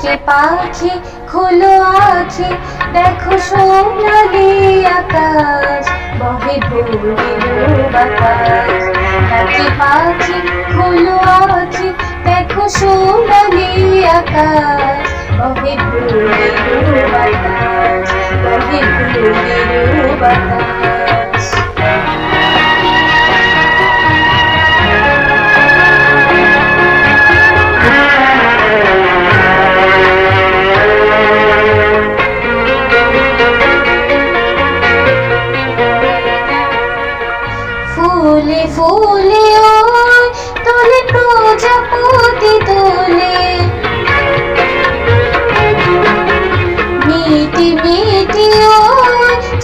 ডাকে পাখি, খোলো আখি, দেখো সোনালি আকাশ, বহে ভোরের বাতাস। ডাকে পাখি, খোলো আখি, দেখো সোনালি আকাশ, বহে ভোরের বাতাস, বহে ভোরের ফুলে ফুলে তোলে প্রজাপতি তোলে। মিটি মিটি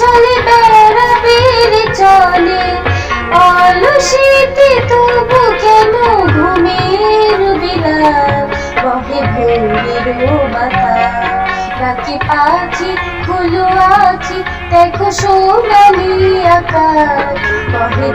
চলে বেড়া বেড়ে চলে। অলসিতে তবু কেন ঘুমের বিলাস বহে ভোরের বাতাস। ডাকে পাখি খুলো আখি, দেখো সোনালি আকাশ। বহে